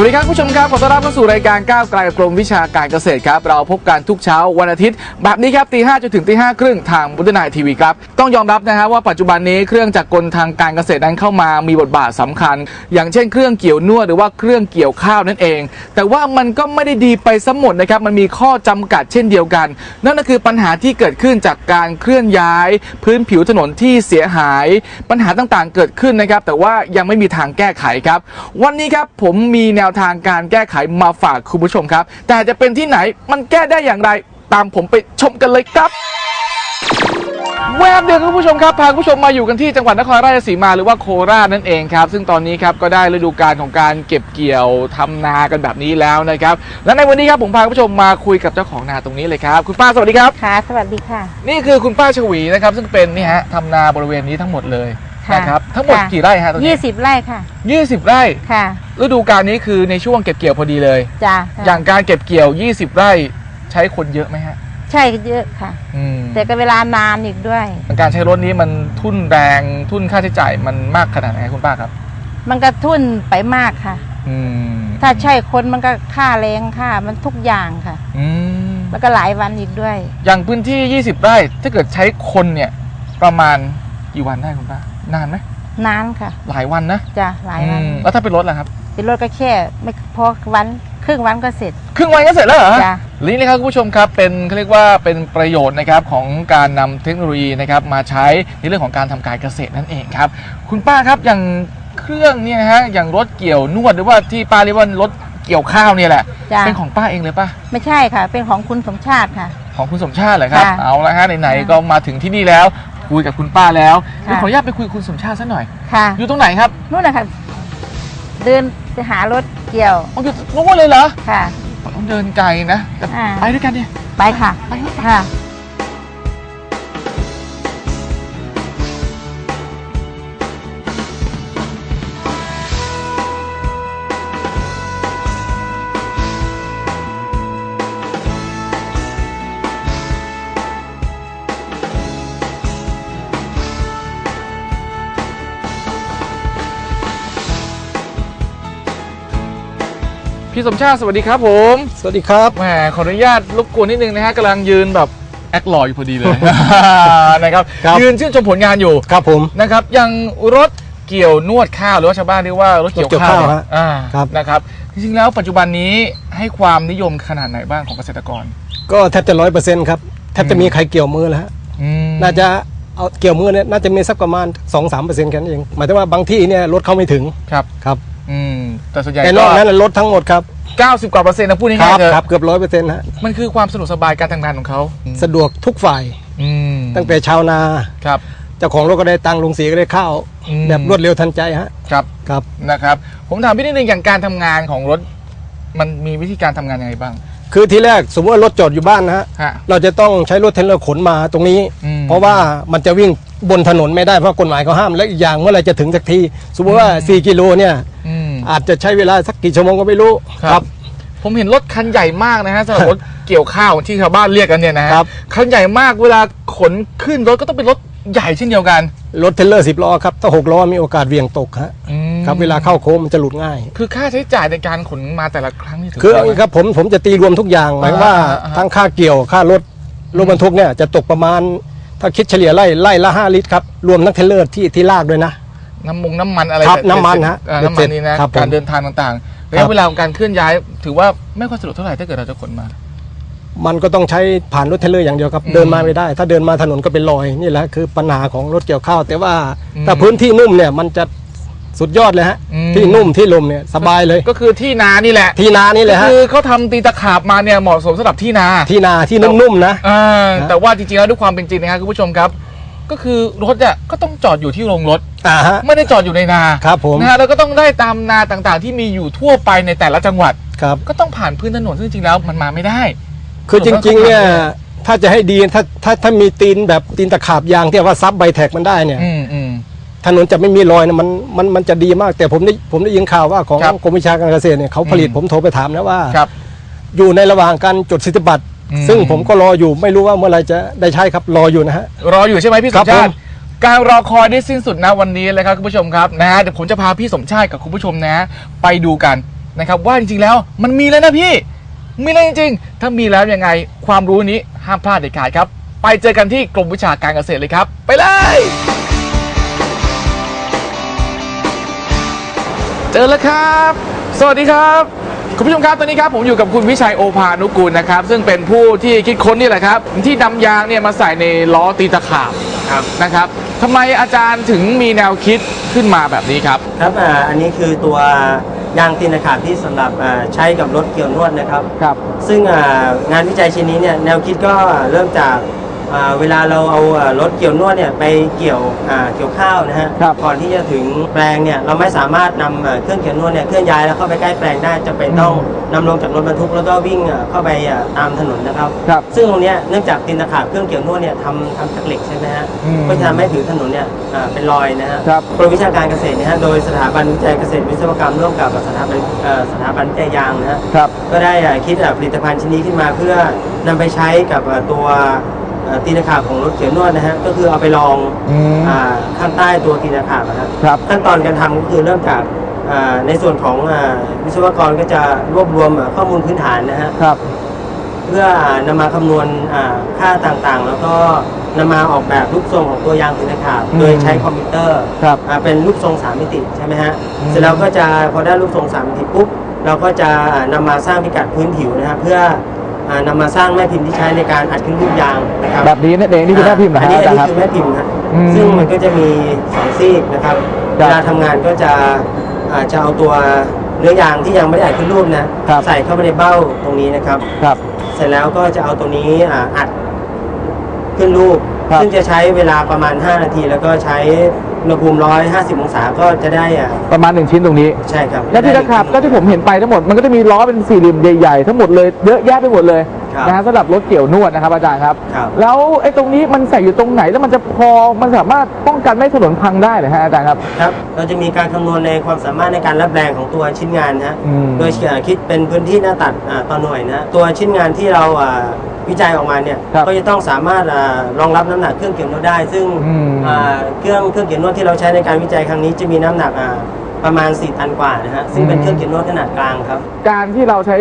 สวัสดีครับผู้ชมครับขอต้อนรับเข้าสู่รายการก้าวไกลกับกรมวิชาการเกษตรครับ เราพบกันทุกเช้าวันอาทิตย์ แบบนี้ครับตีห้าจนถึงตีห้าครึ่งทางบุตรนายทีวีครับ ต้องยอมรับนะฮะว่าปัจจุบันนี้เครื่องจักรกลทางการเกษตรนั้นเข้ามามีบทบาทสำคัญ อย่างเช่นเครื่องเกี่ยวนวดหรือว่าเครื่องเกี่ยวข้าวนั่นเอง แต่ว่ามันก็ไม่ได้ดีไปสมหมดนะครับมันมีข้อจำกัดเช่นเดียวกัน นั่นก็คือปัญหาที่เกิดขึ้นจากการเคลื่อนย้าย พื้นผิวถนนที่เสียหาย ปัญหาต่างๆเกิดขึ้นนะครับแต่ว่ายังไม่มีทางแก้ไขครับ วันนี้ครับผมมีแนวทางการแก้ไขมาฝากคุณผู้ชมครับ แต่จะเป็นที่ไหนมันแก้ได้อย่างไร ตามผมไปชมกันเลยครับแวบเดียวคุณผู้ชมครับพาคุณผู้ชมมาอยู่กันที่จังหวัดนครราชสีมาหรือว่าโคราชนั่นเองครับ ซึ่งตอนนี้ครับก็ได้ฤดูกาลของการเก็บเกี่ยวทำนากันแบบนี้แล้วนะครับ และในวันนี้ครับผมพาคุณผู้ชมมาคุยกับเจ้าของนาตรงนี้เลยครับคุณป้าสวัสดีครับค่ะสวัสดีค่ะ นี่คือคุณป้าชวีนะครับซึ่งเป็นนี่ฮะทำนาบริเวณนี้ทั้งหมดเลยค่ะ นะครับทั้งหมดค่ะกี่ไร่ฮะตรงนี้20ไร่ค่ะยี่สิบไร่ค่ะฤดูกาลนี้คือในช่วงเก็บเกี่ยวพอดีเลยจ้าอย่างการเก็บเกี่ยว20ไร่ใช้คนเยอะไหมฮะ ใช่เยอะค่ะอืมแต่ก็เวลานานอีกด้วย การใช้รถนี้มันทุนแรงทุนค่าใช้จ่ายมันมากขนาดไหนคุณป้าครับ มันก็ทุนไปมากค่ะอืมถ้าใช่คนมันก็ค่าแรงค่ามันทุกอย่างค่ะอืมแล้วก็หลายวันอีกด้วย อย่างพื้นที่ 20 ไร่ถ้าเกิดใช้คนเนี่ย ประมาณกี่วันได้คุณป้า นานไหมนานค่ะ หลายวันนะจ้ะหลายวันอืมแล้วถ้าเป็นรถล่ะครับ เป็นรถก็แค่ไม่พอวันครึ่งวันก็เสร็จ ครึ่งวันก็เสร็จแล้วเหรอจ้ะนี่นะครับคุณผู้ชมครับเป็นเขาเรียกว่าเป็นประโยชน์นะครับของการนำเทคโนโลยีนะครับมาใช้ในเรื่องของการทำการเกษตรนั่นเองครับ คุณป้าครับอย่างเครื่องเนี่ยนะฮะอย่างรถเกี่ยวนวดหรือว่าที่ป้าเรียกว่ารถเกี่ยวข้าวเนี่ยแหละ จ้ะเป็นของป้าเองเลยป่ะไม่ใช่ค่ะ เป็นของคุณสมชาติค่ะ ของคุณสมชาติเหรอครับค่ะเอาละฮะไหนค่ะๆก็มาถึงที่นี่แล้ว คุยกับคุณป้าแล้วค่ะเดี๋ยวขออนุญาตไปคุยกับคุณสมชาติสักหน่อย ค่ะอยู่ตรงไหนครับนู่นนะคะเดินไปหารถเกี่ยวอ๋ออยู่ตรงนู้นเลยเหรอค่ะ ต้องเดินไกลนะแต่อ่า ไปด้วยกันดิ ไปค่ะ ไปครับค่ะ พี่สมชาติสวัสดีครับผม สวัสดีครับแหมขออนุญาตรบกวนนิดนึงนะฮะกำลังยืนแบบแอคหล่ออยู่พอดีเลย นะครับครับ ยืนชื่นชมผลงานอยู่ครับผม นะครับอย่างรถเกี่ยวนวดข้าวหรือว่าชาวบ้านเรียกว่ารถเกี่ยวข้าวรถเกี่ยวข้าวเนี่ยฮะอ่าครับ นะครับจริงๆแล้วปัจจุบันนี้ให้ความนิยมขนาดไหนบ้างของเกษตรกร ก็แทบจะร้อยเปอร์เซ็นต์ครับแทบจะมีใครเกี่ยวมือแล้วฮะอืมน่าจะเอาเกี่ยวมือเนี่ยน่าจะมีสักประมาณ2อสามเปอร์เซ็นต์กันเองหมายถึงว่าบางที่เนี่ยรถเข้าไม่ถึงครับ ครับอืม แต่ส่วนใหญ่แต่นก็อกนั้นนะรถทั้งหมดครับ 90 กว่าเปอร์เซ็นต์นะพูดคง่ารัยๆเถครัอะบเกือบร้อยเปอร์เซ็นต์ฮะมันคือความสะดวกสบายการทำงานของเขาสะดวกทุกฝ่าย อืมตั้งแต่ชาวนาครับ เจ้าของรถก็ได้ตังค์ลงสีก็ได้ข้าวอืม แบบรวดเร็วทันใจฮะครับครับ นะครับ ผมถามพี่นิดนึงอย่างการทำงานของรถ มันมีวิธีการทำงานยังไงบ้างคือทีแรกสมมติว่ารถจอดอยู่บ้านนะฮะฮะ เราจะต้องใช้รถเทรลเลอร์ขนมาตรงนี้ อืม เพราะว่ามันจะวิ่งบนถนนไม่ได้เพราะกฎหมายเขาห้ามและอีกอย่างเมื่อไหรจะถึงสักที สมมติว่า 4 กิโลเนี่ย อืม อาจจะใช้เวลาสักกี่ชั่วโมงก็ไม่รู้ครับ ผมเห็นรถคันใหญ่มากนะฮะสำหรับรถเกี่ยวข้าวที่ชาวบ้านเรียกกันเนี่ยนะฮะครับ คันใหญ่มากเวลาขนขึ้นรถก็ต้องเป็นรถใหญ่เช่นเดียวกันรถเทรลเลอร์สิบล้อครับถ้าหกล้อมีโอกาสเหวี่ยงตกฮะอืมครับเวลาเข้าโค้งมันจะหลุดง่าย คือค่าใช้จ่ายในการขนมาแต่ละครั้งนี่ถืคือแพเอางไหมงี้ครับผมผมจะตีรวมทุกอย่างหมายความว่าอ่าอ่า ทั้งค่าเกี่ยวค่ารถรถบรรทุกเนี่ยจะตกประมาณ ถ้าคิดเฉลี่ยไล่ไล่ละ 5 ลิตรครับ รวมทั้งเทรลเลอร์ที่ที่ลากด้วยนะ น้ำมงน้ำมันอะไรครับเสร็จน้ำมันฮะอ่าน้ำมันนี่นะ ครับผมการเดินทางต่างๆระครัยะบ เวลาของการเคลื่อนย้าย ถือว่าไม่ค่อยสะดวกเท่าไหร่ถ้าเกิดเราจะขนมา มันก็ต้องใช้ผ่านรถเทรลเลอร์อย่างเดียวครับอืมเดินมาไม่ได้ ถ้าเดินมาถนนก็เป็นรอยนี่แหละคือปัญหาของรถเกี่ยวข้าวแต่ว่าอืมถ้าพื้นที่นุ่มเนี่ยมันจะสุดยอดเลยฮะอืม ที่นุ่มที่ลมเนี่ยสบายเลย ก็คือที่นานี่แหละที่นานี่เลยก็ฮะคือเขาทำตีตะขาบมาเนี่ยเหมาะสมสำหรับที่นา ที่นาที่นุ่มๆนะ อ่านะแต่ว่าจริงๆแล้วด้วยความเป็นจริงนะครับคุณผู้ชมครับ ก็คือรถเนี่ยก็ต้องจอดอยู่ที่โรงรถ อ่าฮะ ไม่ได้จอดอยู่ในนาครับผม นะฮะแล้วก็ต้องได้ตามนาต่างๆ ที่มีอยู่ทั่วไปในแต่ละจังหวัด ครับ ก็ต้องผ่านพื้นถนนซึ่งจริงๆแล้วมันมาไม่ได้ คือจริงๆเนี่ยถ้าจะให้ดีถ้าถ้าถ้ามีตีนแบบตีนตะขาบยางที่ว่าซับใบแท็กมันได้เนี่ย อืมอืม ถนนจะไม่มีรอยนะมันมันมันจะดีมาก แต่ผมได้ผมได้ยินข่าวว่าของครับกรมวิชาการเกษตรเนี่ยเขาผลิตอืม ผมโทรไปถามนะว่า ครับ อยู่ในระหว่างการจดสิทธิบัตรอืม ซึ่งผมก็รออยู่ไม่รู้ว่าเมื่อไหรจะได้ใช้ครับรออยู่นะฮะ รออยู่ใช่ไหมพี่สครัมบชาผติมการรอคอยได้สิ้นสุดนะวันนี้เลยครับคุณผู้ชมครับนะฮะเดี๋ยวผมจะพาพี่สมชาติกับคุณผู้ชมนะ ไปดูกันนะครับว่าจริงๆแล้วมันมีแล้วนะพี่ มีแล้วจริงๆ ถ้ามีแล้วยังไงความรู้นี้ห้ามพลาดเด็ดขาดครับ ไปเจอกันที่กรมวิชาการเกษตรเลยครับ ไปเลยเจอแล้วครับ สวัสดีครับ คุณผู้ชมครับตอนนี้ครับผมอยู่กับคุณวิชัยโอภานุกูลนะครับ ซึ่งเป็นผู้ที่คิดค้นนี่แหละครับ ที่นำยางเนี่ยมาใส่ในล้อตีตะขาบครับ นะครับทำไมอาจารย์ถึงมีแนวคิดขึ้นมาแบบนี้ครับ ครับอ่าอันนี้คือตัวยางตีนตะขาบที่สำหรับอ่าใช้กับรถเกี่ยวนวดนะครับ ครับ ซึ่งอ่างานวิจัยชิ้นนี้เนี่ยแนวคิดก็เริ่มจากอ่า เวลาเราเอาอ่ารถเกี่ยวนวดเนี่ยไปเกี่ยวอ่าเกี่ยวข้าวนะฮะครับก่อนที่จะถึงแปลงเนี่ยเราไม่สามารถนำอ่าเครื่องเกี่ยวนวดเนี่ยเคลื่อนย้ายแล้วเข้าไปใกล้แปลงได้จะเป็นต้องนำลงจากรถบรรทุกแล้วก็วิ่งอ่าเข้าไปอ่าตามถนนนะครับครับซึ่งตรงเนี้ยเนื่องจากตีนตะขาบเครื่องเกี่ยวนวดเนี่ยทำทำจากเหล็กใช่ไหมฮะอืมก็จะทำให้ผิวถนนเนี่ยอ่าเป็นรอยนะฮะครับกรมวิชาการเกษตรนะฮะโดยสถาบันวิจัยเกษตรวิศวกรรมร่วมกับสถาบันเอ่อสถาบันวิจัยยางนะฮะครับก็ได้อ่าคิดอ่าผลิตภัณฑ์ชิ้นนี้ขึ้นมาเพื่อนำไปใช้กับอ่าตัว อ่าตีนขาบของรถเขียนนวดนะฮะก็คือเอาไปลองอืม อ่าข้างใต้ตัวตีนขาบนะฮะครับ ขั้นตอนการทำก็คือเริ่มจากอ่าในส่วนของอ่าวิศวกรก็จะรวบรวมอ่าข้อมูลพื้นฐานนะฮะ ครับ เพื่อนำมาคำนวณอ่าค่าต่างๆ แล้วก็นำมาออกแบบรูปทรงของตัวยางตีนขาบอืมโดยใช้คอมพิวเตอร์ครับอ่าเป็นรูปทรงสามมิติใช่ไหมฮะอืม เสร็จแล้วก็จะพอได้รูปทรงสามมิติปุ๊บเราก็จะอ่านำมาสร้างพิกัดพื้นผิวนะฮะเพื่ออ่า นำมาสร้างแม่พิมพ์ที่ใช้ในการอัดขึ้นรูปยางนะครับแบบนี้นั่นเองนี่คือแม่พิมพ์เหรออัฮะนนี้อาจารย์คอัรันบนี้คือแม่พิมพ์ฮะอืมซึ่งมันก็จะมีสองซีกนะครับครัเวบลาทำงานก็จะอ่าจะเอาตัวเนื้อยางที่ยังไม่ได้อัดขึ้นรูปนะครับใส่เข้าไปในเบ้าตรงนี้นะครับครับ เสร็จแล้วก็จะเอาตัวนี้อ่าอัดขึ้นรูปครับซึ่งจะใช้เวลาประมาณ 5 นาที แล้วก็ใช้ อุณหภูมิ 150 องศาก็จะได้อ่าประมาณหนึ่งชิ้นตรงนี้ ใช่ครับและที่นะครับก็ที่ผมเห็นไปทั้งหมดมันก็จะมีล้อเป็นสี่เหลี่ยมใหญ่ๆทั้งหมดเลยเยอะแยะไปหมดเลยครับ นะฮะสำหรับรถเกี่ยวนวดนะครับอาจารย์ครับ ครับ แล้วไอ้ตรงนี้มันใส่อยู่ตรงไหนแล้วมันจะพอมันสามารถป้องกันไม่ให้ถนนพังได้เหรอฮะอาจารย์ครับ ครับ เราจะมีการคำนวณในความสามารถในการรับแรงของตัวชิ้นงานนะฮะ อืม โดยอ่าคิดเป็นพื้นที่หน้าตัดอ่าต่อหน่วยนะฮะตัวชิ้นงานที่เราอ่าวิจัยออกมาเนี่ย ครับก็จะต้องสามารถอ่ารองรับน้ำหนักเครื่องเกี่ยวนวดได้ ซึ่งอืม อ่าเครื่องเครื่องเกี่ยวนวดที่เราใช้ในการวิจัยครั้งนี้จะมีน้ำหนักอ่า ประมาณ 4 ตันกว่านะฮะ ซึ่งเป็นเครื่องเกี่ยวนวดขนาดกลางครับ การที่เราใช้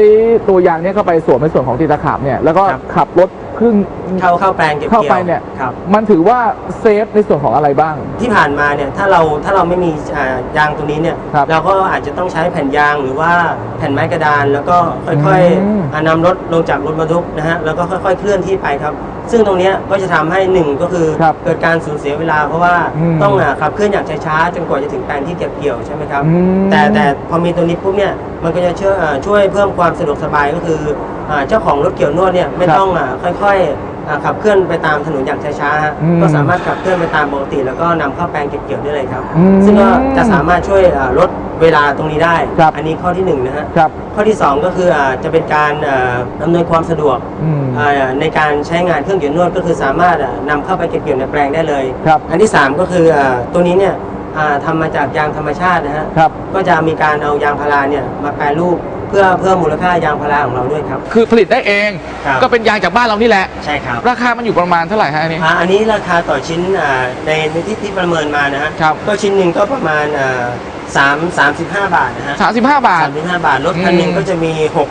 ตัวยางเนี้เข้าไปสวมในส่วนของตีตะขาบเนี่ยแล้วก็ครับ ขับรถครึ่ง เข้าเข้าแปลงเก็บเข้าเกี่ยวไปเนี่ย ครับ มันถือว่าเซฟในส่วนของอะไรบ้าง ที่ผ่านมาเนี่ยถ้าเราถ้าเราไม่มีอ่ายางตัวนี้เนี่ยครับเราก็อาจจะต้องใช้แผ่นยางหรือว่าแผ่นไม้กระดาน แล้วก็ค่อยอืม ๆอ่านำรถลงจากรถบรรทุกนะฮะแล้วก็ค่อย ๆ เคลื่อนที่ไปครับ ซึ่งตรงเนี้ยก็จะทำให้หนึ่งก็คือครับเกิดการสูญเสียเวลา เพราะว่าอืมต้องอ่าขับเคลื่อนอย่างช้าๆจนกว่าจะถึงแปลงที่เก็บเกี่ยวใช่ไหมครับ อืม แต่แต่พอมีตัวนี้ปุ๊บเนี่ยมันก็จะช่วยอ่าช่วยเพิ่มความสะดวกสบายก็คืออ่าเจ้าของรถเกี่ยวนวดเนี่ยไม่ครับต้องอ่าค่อยๆ อ่าขับเคลื่อนไปตามถนนอย่างช้าๆฮะอืมก็สามารถขับเคลื่อนไปตามปกติแล้วก็นำเข้าแปลงเก็บเกี่ยวได้เลยครับ อืมซึ่งก็จะสามารถช่วยอ่าลดเวลาตรงนี้ได้ ครับ อันนี้ข้อที่หนึ่งนะฮะ ครับ ข้อที่สองก็คืออ่าจะเป็นการอ่าอำนวยความสะดวกอืม อ่าในการใช้งานเครื่องเกี่ยวนวดก็คือสามารถอ่านำเข้าไปเก็บเกี่ยวในแปลงได้เลย ครับอันที่สามก็คืออ่าตัวนี้เนี่ย อ่าทำมาจากยางธรรมชาตินะฮะครับ ก็จะมีการเอายางพาราเนี่ยมาแปรรูปเพื่อเพิ่มมูลค่ายางพาราของเราด้วยครับ คือผลิตได้เอง ครับ ก็เป็นยางจากบ้านเรานี่แหละ ใช่ครับราคามันอยู่ประมาณเท่าไหร่ฮะอันนี้ อ่าอันนี้ราคาต่อชิ้นอ่าในในที่ที่ประเมินมานะฮะครับ ก็ชิ้นหนึ่งก็ประมาณอ่าสามสามสิบห้าบาทนะฮะ35 บาท สามสิบห้าบาทรถคันหนึ่งอืมก็จะมีหก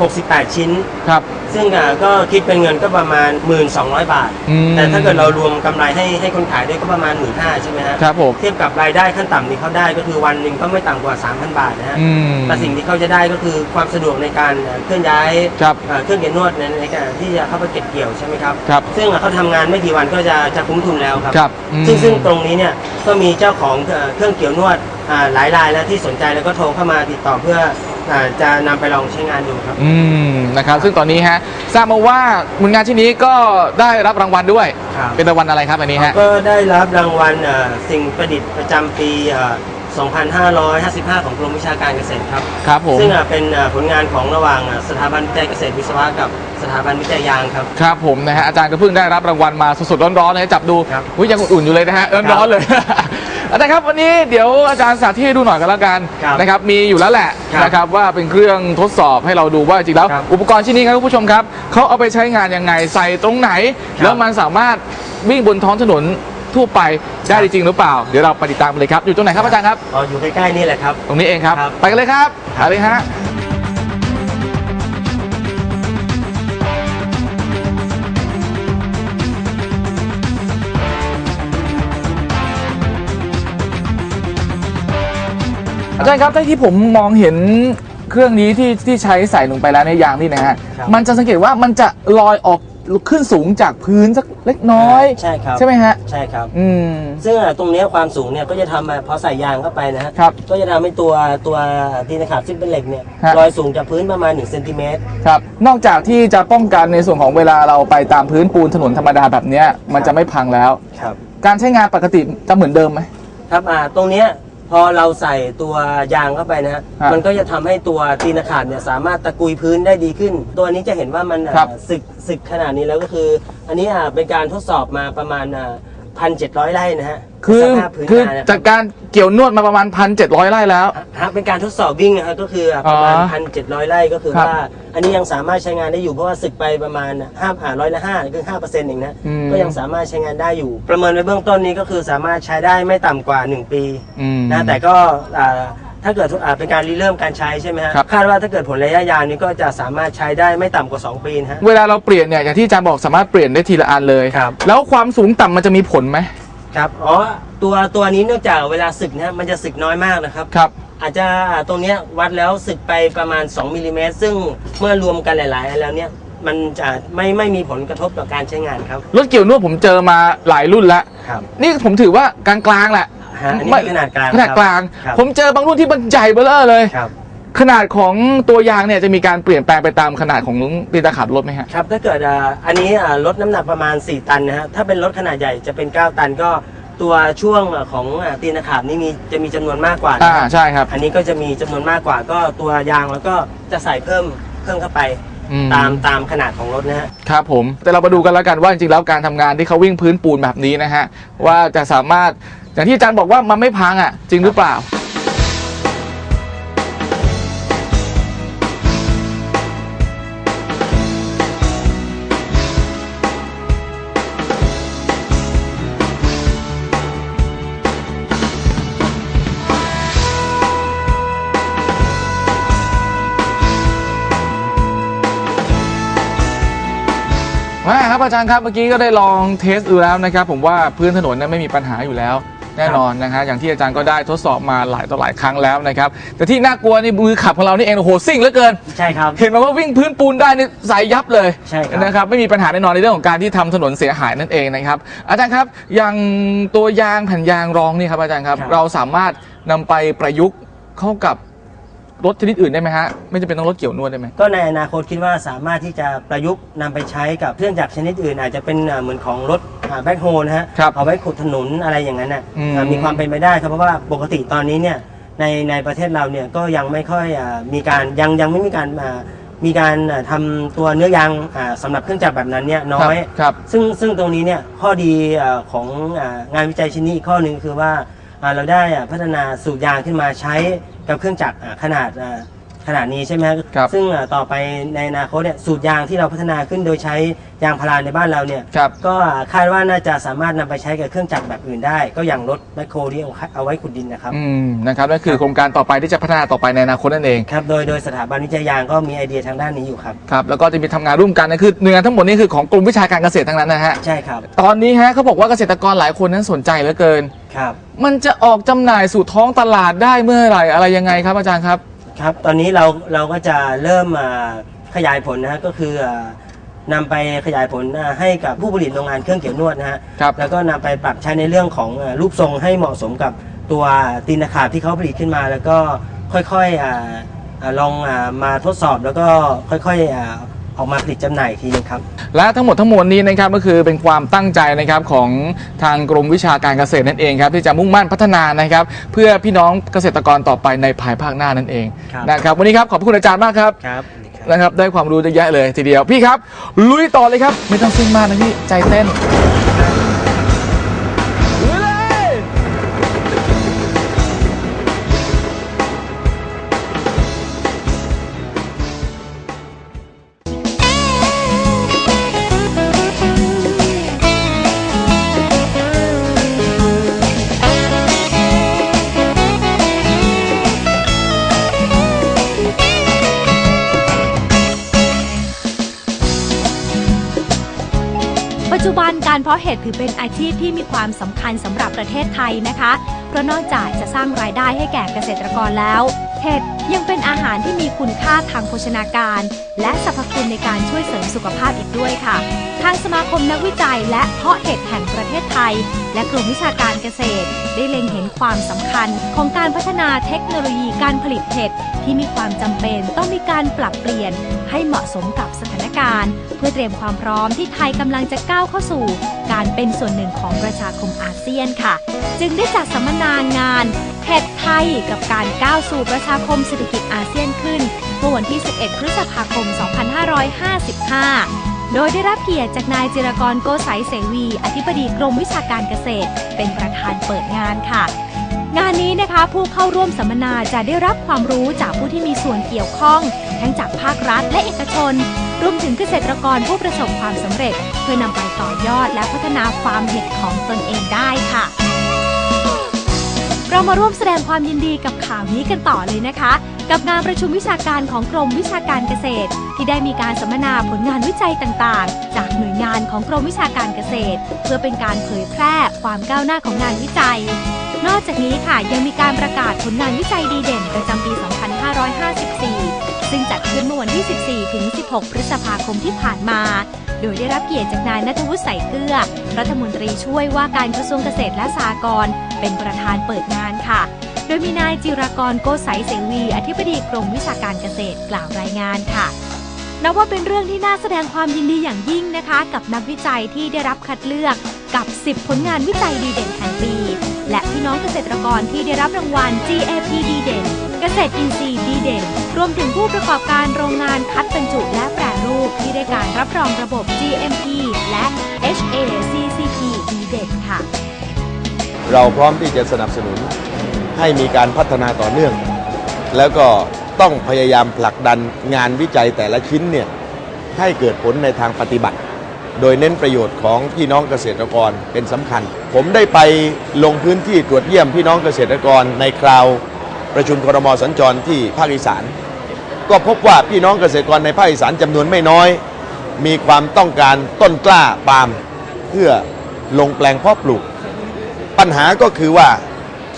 หกสิบแปดชิ้น ครับ ซึ่งอ่าก็คิดเป็นเงินก็ประมาณ 1,200 บาท อืม แต่ถ้าเกิดเรารวมกำไรให้ให้คนขายด้วยก็ประมาณ 1 5ื่นใช่ไหมฮะครับผม เทียบกับรายได้ขั้นต่ำที่เขาได้ก็คือวันหนึ่งก็ไม่ต่ำกว่า 3,000 บาทนะฮะ อืม แต่สิ่งที่เขาจะได้ก็คือความสะดวกในการเอ่อเคลื่อนย้ายครับเอ่อเครื่องเก็บนวดในในการที่จะเข้าไปเก็บเกี่ยวใช่ไหมครับ ครับซึ่งเขาทำงานไม่กี่วันก็จะจะคุ้มทุนแล้วครับ ครับอืมซึ่งซึ่งตรงนี้เนี่ยก็มีเจ้าของเอ่อเครื่องเกี่ยวนวดอ่าหลายรายแล้วที่สนใจแล้วก็โทรเข้ามาติดต่อเพื่อ อ่าจะนำไปลองใช้งานดูครับ อืมนะครับซึ่งตอนนี้ฮะทราบมาว่าผลงานชิ้นนี้ก็ได้รับรางวัลด้วย ครับ เป็นรางวัลอะไรครับอันนี้ฮะ ก็ได้รับรางวัลเอ่อสิ่งประดิษฐ์ประจำปีเอ่อ2555 ของกรมวิชาการเกษตรครับ ครับผม ซึ่งอะเป็นเอ่อผลงานของระหว่างอะสถาบันวิจัยเกษตรวิศวะกับสถาบันวิจัยยางครับ ครับผมนะฮะอาจารย์ก็เพิ่งได้รับรางวัลมาสดๆร้อนๆเลยจับดูครับ อุ้ยยังอุ่นๆอยู่เลยนะฮะร้อนๆเลย อาจารย์ครับวันนี้เดี๋ยวอาจารย์สาธิตให้ดูหน่อยกันแล้วกันครับนะครับมีอยู่แล้วแหละครับนะครับว่าเป็นเครื่องทดสอบให้เราดูว่าจริงๆแล้ว ครับอุปกรณ์ชิ้นนี้ครับคุณผู้ชมครับเขาเอาไปใช้งานยังไงใส่ตรงไหน ครับ แล้วมันสามารถวิ่งบนท้องถนนทั่วไปได้ครับจริงหรือเปล่า เดี๋ยวเราไปติดตามกันเลยครับอยู่ตรงไหนครับอาจารย์ครับ อ๋ออยู่ใกล้ๆนี่แหละครับ ตรงนี้เองครับ ครับ ไปกันเลยครับครับไปเลยฮะ จารย์ครับที่ผมมองเห็นเครื่องนี้ที่ที่ใช้ใส่ลงไปแล้วในยางนี่นะฮะ ครับ มันจะสังเกตว่ามันจะลอยออกขึ้นสูงจากพื้นสักเล็กน้อย ใช่ครับใช่ไหมฮะ ใช่ครับ อืม ซึ่งอะตรงเนี้ยความสูงเนี่ยก็จะทำมาพอใส่ยางเข้าไปนะฮะครับก็จะทำให้ตัวตัวตีนขาบซึ่งเป็นเหล็กเนี่ยฮะ ลอยสูงจากพื้นประมาณ1เซนติเมตร ครับ นอกจากที่จะป้องกันในส่วนของเวลาเราไปตามพื้นปูนถนนธรรมดาแบบเนี้ยมันจะไม่พังแล้ว ครับ การใช้งานปกติจะเหมือนเดิมไหม ครับอ่าตรงเนี้ย พอเราใส่ตัวยางเข้าไปนะฮะฮะมันก็จะทำให้ตัวตีนขาดเนี่ยสามารถตะกุยพื้นได้ดีขึ้น ตัวนี้จะเห็นว่ามันอ่าครับ สึกสึกขนาดนี้แล้วก็คือ อันนี้อ่าเป็นการทดสอบมาประมาณ พันเจ็ดร้อยไร่นะฮะคือสภาพพื้นคือนานะจากการเกี่ยวนวดมาประมาณพันเจ็ดร้อยไร่แล้ว ฮะเป็นการทดสอบวิ่งนะครับก็คืออะประมาณอ๋อพันเจ็ดร้อยไร่ก็คือครับว่า อันนี้ยังสามารถใช้งานได้อยู่เพราะว่าสึกไปประมาณห้าร้อยละห้าคือห้าเปอร์เซ็นต์เองนะอืม ก็ยังสามารถใช้งานได้อยู่ ประเมินไว้เบื้องต้นนี้ก็คือสามารถใช้ได้ไม่ต่ำกว่า1ปี อืม นะแต่ก็อ่า ถ้าเกิดอ่าเป็นการรีเริ่มการใช้ใช่ไหมฮะครับ คาดว่าถ้าเกิดผลระยะยาวนี้ก็จะสามารถใช้ได้ไม่ต่ำกว่า 2 ปีนะฮะ เวลาเราเปลี่ยนเนี่ยอย่างที่อาจารย์บอกสามารถเปลี่ยนได้ทีละอันเลยครับ แล้วความสูงต่ำมันจะมีผลไหมครับอ๋อตัวตัวนี้เนื่องจากเวลาสึกนะฮะมันจะสึกน้อยมากนะครับ ครับ อาจจะตรงเนี้ยวัดแล้วสึกไปประมาณ 2มิลลิเมตรซึ่งเมื่อรวมกันหลายๆอันแล้วเนี่ยมันจะไม่ไม่มีผลกระทบต่อการใช้งานครับรถเกี่ยวนวดผมเจอมาหลายรุ่นแล้ว ครับ นี่ผมถือว่ากลางๆแหละ ฮะอันนี้ไม่ขนาดกลางขนาดกลาง ครับ ผมเจอบางรุ่นที่มันใหญ่เบ้อเร่อเลย ครับ ขนาดของตัวยางเนี่ยจะมีการเปลี่ยนแปลงไปตามขนาดของตีนตะขาบรถไหมฮะ ครับถ้าเกิดอ่าอันนี้อ่าลดน้ำหนักประมาณ 4 ตันนะฮะถ้าเป็นรถขนาดใหญ่จะเป็น 9 ตันก็ตัวช่วงอะของอ่าตีนตะขาบนี่มีจะมีจำนวนมากกว่านะอ่าฮะใช่ครับอันนี้ก็จะมีจำนวนมากกว่าก็ตัวยางแล้วก็จะใส่เพิ่มเพิ่มเข้าไปอืมตามตามขนาดของรถนะฮะ ครับผม แต่เรามาดูกันแล้วกันว่าจริงๆแล้วการทำงานที่เขาวิ่งพื้นปูนแบบนี้นะฮะว่าจะสามารถ อย่างที่อาจารย์บอกว่ามันไม่พังอะ จริงหรือเปล่า มาครับอาจารย์ครับเมื่อกี้ก็ได้ลองเทสดูแล้วนะครับ ผมว่าพื้นถนนนั้นไม่มีปัญหาอยู่แล้ว แน่นอนนะฮะอย่างที่อาจารย์ก็ได้ทดสอบมาหลายต่อหลายครั้งแล้วนะครับแต่ที่น่ากลัวนี่มือขับของเรานี่เองโอ้โหซิ่งเหลือเกิน ใช่ครับ เห็นมาว่าวิ่งพื้นปูนได้นี่สายยับเลยใช่ครับ นะครับไม่มีปัญหาแน่นอนในเรื่องของการที่ทำถนนเสียหายนั่นเองนะครับ อาจารย์ครับอย่างตัวยางแผ่นยางรองนี่ครับอาจารย์ครับ เราสามารถนำไปประยุกต์เข้ากับ รถชนิดอื่นได้ไหมฮะ ไม่จำเป็นต้องรถเกี่ยวนวดได้ไหม ก็ในอนาคตคิดว่าสามารถที่จะประยุกต์นำไปใช้กับเครื่องจักรชนิดอื่น อาจจะเป็นอ่าเหมือนของรถแบ็คโฮนะฮะครับเอาไว้ขุดถนนอะไรอย่างนั้นน่ะอืม อ่ามีความเป็นไปได้ครับเพราะว่าปกติตอนนี้เนี่ยในในประเทศเราเนี่ยก็ยังไม่ค่อยอ่ามีการยังยังไม่มีการอ่ามีการอ่าทำตัวเนื้อยางอ่าสำหรับเครื่องจักรแบบนั้นเนี่ยน้อย ครับ ซึ่งซึ่งตรงนี้เนี่ยข้อดีเอ่อของอ่างานวิจัยชิ้นนี้อีกข้อหนึ่งคือว่าอ่าเราได้อ่าพัฒนาสูตรยางขึ้นมาใช้ กับเครื่องจักรอ่าขนาดอ่าขนาดนี้ใช่ไหมฮะครับ ซึ่งอ่าต่อไปในอนาคตเนี่ยสูตรยางที่เราพัฒนาขึ้นโดยใช้ยางพาราในบ้านเราเนี่ย ครับ ก็คาดว่าน่าจะสามารถนำไปใช้กับเครื่องจักรแบบอื่นได้ ก็อย่างรถแมคโครที่เอาเอาไว้ขุดดินนะครับ อืมนะครับนั่นคือโครงการต่อไปที่จะพัฒนาต่อไปในอนาคตนั่นเอง ครับ โดยโดยสถาบันวิจัยยางก็มีไอเดียทางด้านนี้อยู่ครับ ครับ แล้วก็จะมีทำงานร่วมกันนะคือหน่วยงานทั้งหมดนี้คือของกรมวิชาการเกษตรทั้งนั้นนะฮะ ใช่ครับ ตอนนี้ฮะเขาบอกว่าเกษตรกรหลายคนนั้นสนใจเหลือเกิน ครับ มันจะออกจำหน่ายสู่ท้องตลาดได้เมื่อไหร่อะไรยังไงครับอาจารย์ครับ ครับ ตอนนี้เราเราก็จะเริ่มอ่าขยายผลนะฮะก็คืออ่านำไปขยายผลอ่าให้กับผู้ผลิตโรงงานเครื่องเกี่ยวนวดนะฮะครับแล้วก็นำไปปรับใช้ในเรื่องของอ่ารูปทรงให้เหมาะสมกับตัวตีนตะขาบที่เขาผลิตขึ้นมา แล้วก็ค่อยๆอ่าอ่าลองอามาทดสอบแล้วก็ค่อยๆอ่า ออกมาผลิตจำหน่ายอีกทีนึงครับ และทั้งหมดทั้งมวลนี้นะครับก็คือเป็นความตั้งใจนะครับของทางกรมวิชาการเกษตรนั่นเองครับที่จะมุ่งมั่นพัฒนานะครับ เพื่อพี่น้องเกษตรกรต่อไปในภายภาคหน้านั่นเองครับ นะครับวันนี้ครับขอบพระคุณอาจารย์มากครับครับนะครับได้ความรู้เยอะแยะเลยทีเดียวพี่ครับ ลุยต่อเลยครับไม่ต้องซิ่งมากนะพี่ใจเต้น ปัจจุบันการเพาะเห็ดถือเป็นอาชีพที่มีความสำคัญสำหรับประเทศไทยนะคะ เพราะนอกจากจะสร้างรายได้ให้แก่เกษตรกรแล้ว เห็ดยังเป็นอาหารที่มีคุณค่าทางโภชนาการ และสรรพคุณในการช่วยเสริมสุขภาพอีกด้วยค่ะ ทางสมาคมนักวิจัย และเพาะเห็ดแห่งประเทศไทย และกรมวิชาการเกษตร ได้เล็งเห็นความสำคัญของการพัฒนาเทคโนโลยีการผลิตเห็ดที่มีความจำเป็นต้องมีการปรับเปลี่ยน ให้เหมาะสมกับสถานการณ์ เพื่อเตรียมความพร้อมที่ไทยกำลังจะก้าวเข้าสู่ การเป็นส่วนหนึ่งของประชาคมอาเซียนค่ะ จึงได้จัดสัมมนางาน เห็ดไทยกับการก้าวสู่ประชาคมเศรษฐกิจอาเซียนขึ้นเมื่อวันที่ 11 พฤษภาคม 2555 โดยได้รับเกียรติจากนายจิรกรโกสัยเสวี อธิบดีกรมวิชาการเกษตร เป็นประธานเปิดงานค่ะ งานนี้นะคะผู้เข้าร่วมสัมมนาจะได้รับความรู้จากผู้ที่มีส่วนเกี่ยวข้อง ทั้งจากภาครัฐและเอกชน รวมถึงเกษตรกรผู้ประสบความสำเร็จ เพื่อนำไปต่อยอดและพัฒนาฟาร์มเห็ดของตนเองได้ค่ะ เรามาร่วมแสดงความยินดีกับข่าวนี้กันต่อเลยนะคะ กับงานประชุมวิชาการของกรมวิชาการเกษตร ที่ได้มีการสัมมนาผลงานวิจัยต่างๆ จากหน่วยงานของกรมวิชาการเกษตร เพื่อเป็นการเผยแพร่ความก้าวหน้าของงานวิจัย นอกจากนี้ค่ะยังมีการประกาศผลงานวิจัยดีเด่นประจำปี 2554 ซึ่งจัดขึ้นเมื่อวันที่ 14 ถึง 16 พฤษภาคมที่ผ่านมาโดยได้รับเกียรติจากนายนัทวุฒิใส่เกลือ รัฐมนตรีช่วยว่าการกระทรวงเกษตรและสหกรณ์ เป็นประธานเปิดงานค่ะ โดยมีนายจิรกรโกสัยเสวี อธิบดีกรมวิชาการเกษตรกล่าวรายงานค่ะนับว่าเป็นเรื่องที่น่าแสดงความยินดีอย่างยิ่งนะคะ กับนักวิจัยที่ได้รับคัดเลือกกับ 10 ผลงานวิจัยดีเด่นแห่งปี และพี่น้องเกษตรกรที่ได้รับรางวัล GAP ดีเด่น เกษตรอินทรีย์ดีเด่น รวมถึงผู้ประกอบการโรงงานคัดบรรจุและแปรรูปที่ได้การรับรองระบบ GMP และ HACCP ดีเด่นค่ะ เราพร้อมที่จะสนับสนุนให้มีการพัฒนาต่อเนื่อง แล้วก็ต้องพยายามผลักดันงานวิจัยแต่ละชิ้นเนี่ยให้เกิดผลในทางปฏิบัติ โดยเน้นประโยชน์ของพี่น้องเกษตรกรเป็นสำคัญ ผมได้ไปลงพื้นที่ตรวจเยี่ยมพี่น้องเกษตรกรในคราวประชุมครมสัญจรที่ภาคอีสาน ก็พบว่าพี่น้องเกษตรกรในภาคอีสานจำนวนไม่น้อย มีความต้องการต้นกล้าปาล์มเพื่อลงแปลงเพาะปลูก ปัญหาก็คือว่า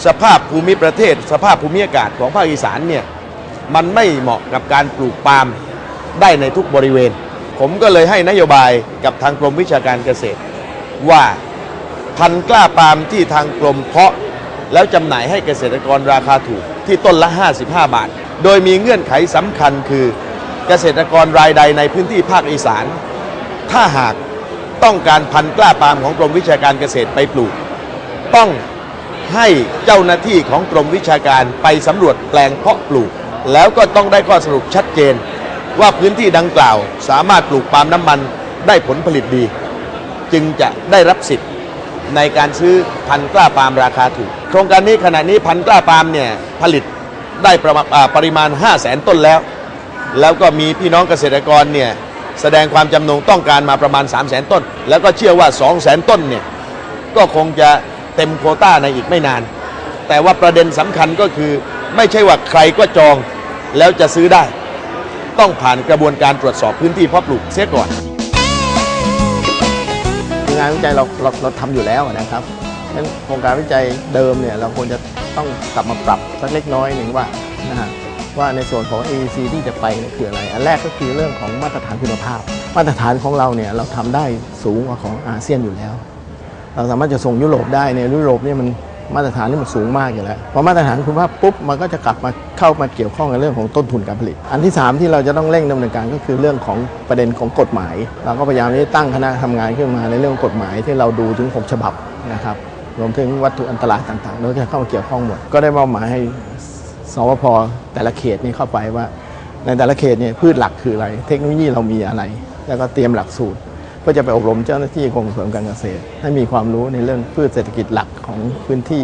สภาพภูมิประเทศ สภาพภูมิอากาศของภาคอีสานเนี่ยมันไม่เหมาะกับการปลูกปาล์มได้ในทุกบริเวณ ผมก็เลยให้นโยบายกับทางกรมวิชาการเกษตร ว่าพันกล้าปาล์มที่ทางกรมเพาะ แล้วจำหน่ายให้เกษตรกรราคาถูกที่ต้นละ 55 บาท โดยมีเงื่อนไขสำคัญคือเกษตรกรรายใดในพื้นที่ภาคอีสาน ถ้าหากต้องการพันกล้าปาล์มของกรมวิชาการเกษตรไปปลูก ต้องให้เจ้าหน้าที่ของกรมวิชาการไปสำรวจแปลงเพาะปลูก แล้วก็ต้องได้ข้อสรุปชัดเจน ว่าพื้นที่ดังกล่าวสามารถปลูกปาล์มน้ำมันได้ผลผลิตดี จึงจะได้รับสิทธิ์ในการซื้อพันธุ์กล้าปาล์มราคาถูก โครงการนี้ขณะนี้พันธุ์กล้าปาล์มเนี่ยผลิตได้ประมาณปริมาณ 5 0 0แสนต้นแล้ว แล้วก็มีพี่น้องเกษตรกรเนี่ยแสดงความจำนงต้องการมาประมาณ 3 0 0แสนต้น แล้วก็เชื่อว่า 2 0 0แสนต้นเนี่ยก็คงจะ เต็มโคต้าในอีกไม่นาน แต่ว่าประเด็นสำคัญก็คือ ไม่ใช่ว่าใครก็จองแล้วจะซื้อได้ ต้องผ่านกระบวนการตรวจสอบพื้นที่เพาะปลูกเสียก่อน งานวิจัยเราเราเราทำอยู่แล้วนะครับงั้นโครงการวิจัยเดิมเนี่ยเราควรจะต้องกลับมาปรับสักเล็กน้อยหนึ่งว่านะฮะว่าในส่วนของ AEC ที่จะไปเนี่ยคืออะไร อันแรกก็คือเรื่องของมาตรฐานคุณภาพ มาตรฐานของเราเนี่ยเราทำได้สูงกว่าของอาเซียนอยู่แล้ว เราสามารถจะส่งยุโรปได้ในยุโรปเนี่ยมันมาตรฐานนี่มันสูงมากอยู่แล้วพอมาตรฐานคุณภาพปุ๊บมันก็จะกลับมาเข้ามาเกี่ยวข้องกับเรื่องของต้นทุนการผลิต อันที่สามที่เราจะต้องเร่งดำเนินการก็คือเรื่องของประเด็นของกฎหมาย เราก็พยายามที่จะตั้งคณะทำงานขึ้นมาในเรื่องของกฎหมายที่เราดูถึง 6 ฉบับนะครับรวมถึงวัตถุอันตรายต่างๆเราจะเข้ามาเกี่ยวข้องหมด ก็ได้มอบหมายให้สวพแต่ละเขตนี่เข้าไปว่า ในแต่ละเขตเนี่ยพืชหลักคืออะไร เทคโนโลยีเรามีอะไร แล้วก็เตรียมหลักสูตร เพื่อจะไปอบรมเจ้าหน้าที่กรมส่งเสริมการเกษตร ให้มีความรู้ในเรื่องพืชเศรษฐกิจหลักของพื้นที่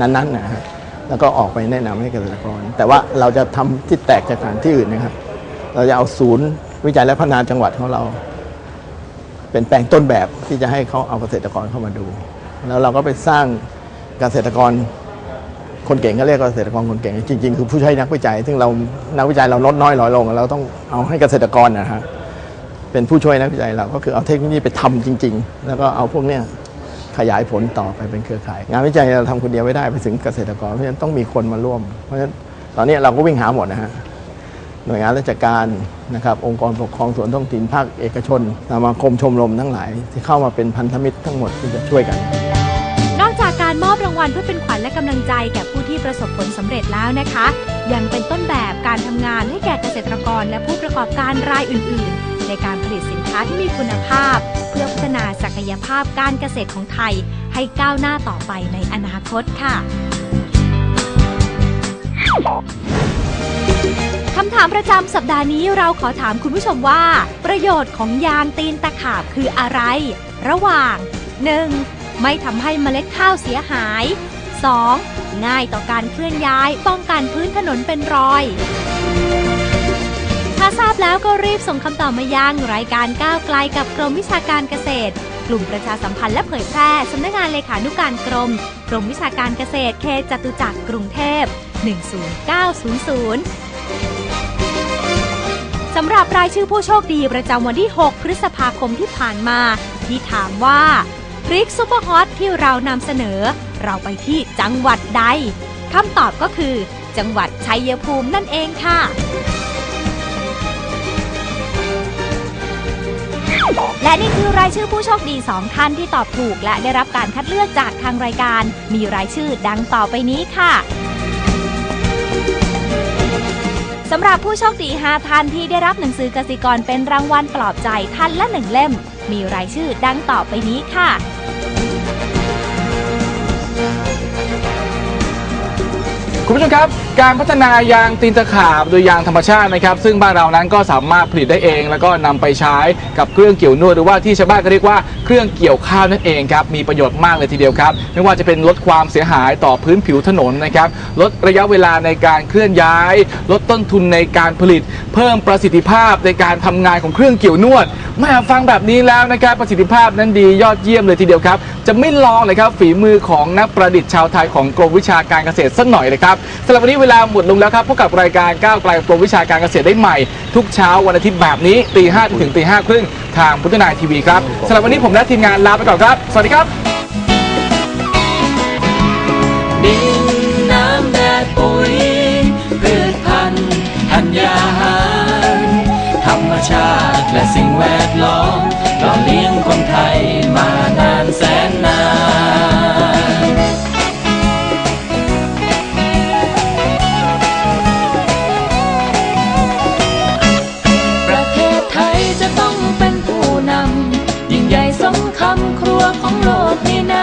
นั้นๆนะฮะแล้วก็ออกไปแนะนำให้เกษตรกร แต่ว่าเราจะทำที่แตกจากการที่อื่นนะครับ เราจะเอาศูนย์วิจัยและพัฒนาจังหวัดของเรา เป็นแปลงต้นแบบที่จะให้เขาเอาเกษตรกรเข้ามาดู แล้วเราก็ไปสร้างเกษตรกรคนเก่งก็เรียกเกษตรกรคนเก่งจริงๆ คือผู้ใช้นักวิจัย ซึ่งเรานักวิจัยเราลดน้อยน้อยลง เราต้องเอาให้เกษตรกรนะฮะ เป็นผู้ช่วยนักวิจัยเราก็คือเอาเทคโนโลยีไปทำจริง ๆ แล้วก็เอาพวกเนี้ยขยายผลต่อไปเป็นเครือข่าย งานวิจัยเราทำคนเดียวไม่ได้ไปถึงเกษตรกร เพราะฉะนั้นต้องมีคนมาร่วม เพราะฉะนั้นตอนนี้เราก็วิ่งหาหมดนะฮะหน่วยงานราชการนะครับองค์กรปกครองส่วนท้องถิ่นภาคเอกชนสมาคมชมรมทั้งหลาย ที่เข้ามาเป็นพันธมิตรทั้งหมดที่จะช่วยกัน นอกจากการมอบรางวัลเพื่อเป็นขวัญและกำลังใจแก่ผู้ที่ประสบผลสำเร็จแล้วนะคะ ยังเป็นต้นแบบการทำงานให้แก่เกษตรกรและผู้ประกอบการรายอื่น ๆ ในการผลิตสินค้าที่มีคุณภาพ เพื่อพัฒนาศักยภาพการเกษตรของไทย ให้ก้าวหน้าต่อไปในอนาคตค่ะคำถามประจำสัปดาห์นี้เราขอถามคุณผู้ชมว่า ประโยชน์ของยางตีนตะขาบคืออะไร ระหว่าง 1. ไม่ทำให้เมล็ดข้าวเสียหาย 2. ง่ายต่อการเคลื่อนย้ายป้องกันพื้นถนนเป็นรอย ถ้าทราบแล้วก็รีบส่งคำตอบมายังรายการก้าวไกลกับกรมวิชาการเกษตร กลุ่มประชาสัมพันธ์และเผยแพร่สำนักงานเลขานุการกรม กรมวิชาการเกษตรเขตจตุจักรกรุงเทพ 10900 สำหรับรายชื่อผู้โชคดีประจำวันที่ 6 พฤษภาคมที่ผ่านมา ที่ถามว่าพริกซุปเปอร์ฮอตที่เรานำเสนอ เราไปที่จังหวัดใดคำตอบก็คือ จังหวัดชัยภูมินั่นเองค่ะ และนี่คือรายชื่อผู้โชคดี 2 ท่านที่ตอบถูก และได้รับการคัดเลือกจากทางรายการ มีรายชื่อดังต่อไปนี้ค่ะสำหรับผู้โชคดี 5 ท่านที่ได้รับหนังสือกสิกรเป็นรางวัลปลอบใจท่านละ1เล่ม มีรายชื่อดังต่อไปนี้ค่ะ คุณผู้ชมครับ การพัฒนายางตีนตะขาบโดยยางธรรมชาตินะครับ ซึ่งบ้านเรานั้นก็สามารถผลิตได้เอง แล้วก็นำไปใช้กับเครื่องเกี่ยวนวดหรือว่าที่ชาวบ้านก็เรียกว่าเครื่องเกี่ยวข้าวนั่นเองครับ มีประโยชน์มากเลยทีเดียวครับ ไม่ว่าจะเป็นลดความเสียหายต่อพื้นผิวถนนนะครับ ลดระยะเวลาในการเคลื่อนย้าย ลดต้นทุนในการผลิต เพิ่มประสิทธิภาพในการทำงานของเครื่องเกี่ยวนวดม่ฟังแบบนี้แล้วนะครับประสิทธิภาพนั้นดียอดเยี่ยมเลยทีเดียวครับ จะไม่ลองเลยครับฝีมือของนักประดิษฐ์ชาวไทยของกรมวิชาการเกษตรสักหน่อยเลยครับสำหรับวันนี้เวลาหมดลงแล้วครับพบกับรายการก้าวไกลกรมวิชาการเกษตรได้ใหม่ ทุกเช้าวันอาทิตย์แบบนี้ตีห้าถึงตีห้าครึ่งทางพุทธนายทีวีครับสำหรับวันนี้ผมและทีมงานลาไปก่อนครับสวัสดีครับดินน้ำแดดปุ๋ยพืชพันธุ์ธัญญาหารธรรมชาติและสิ่งแวดล้อม ข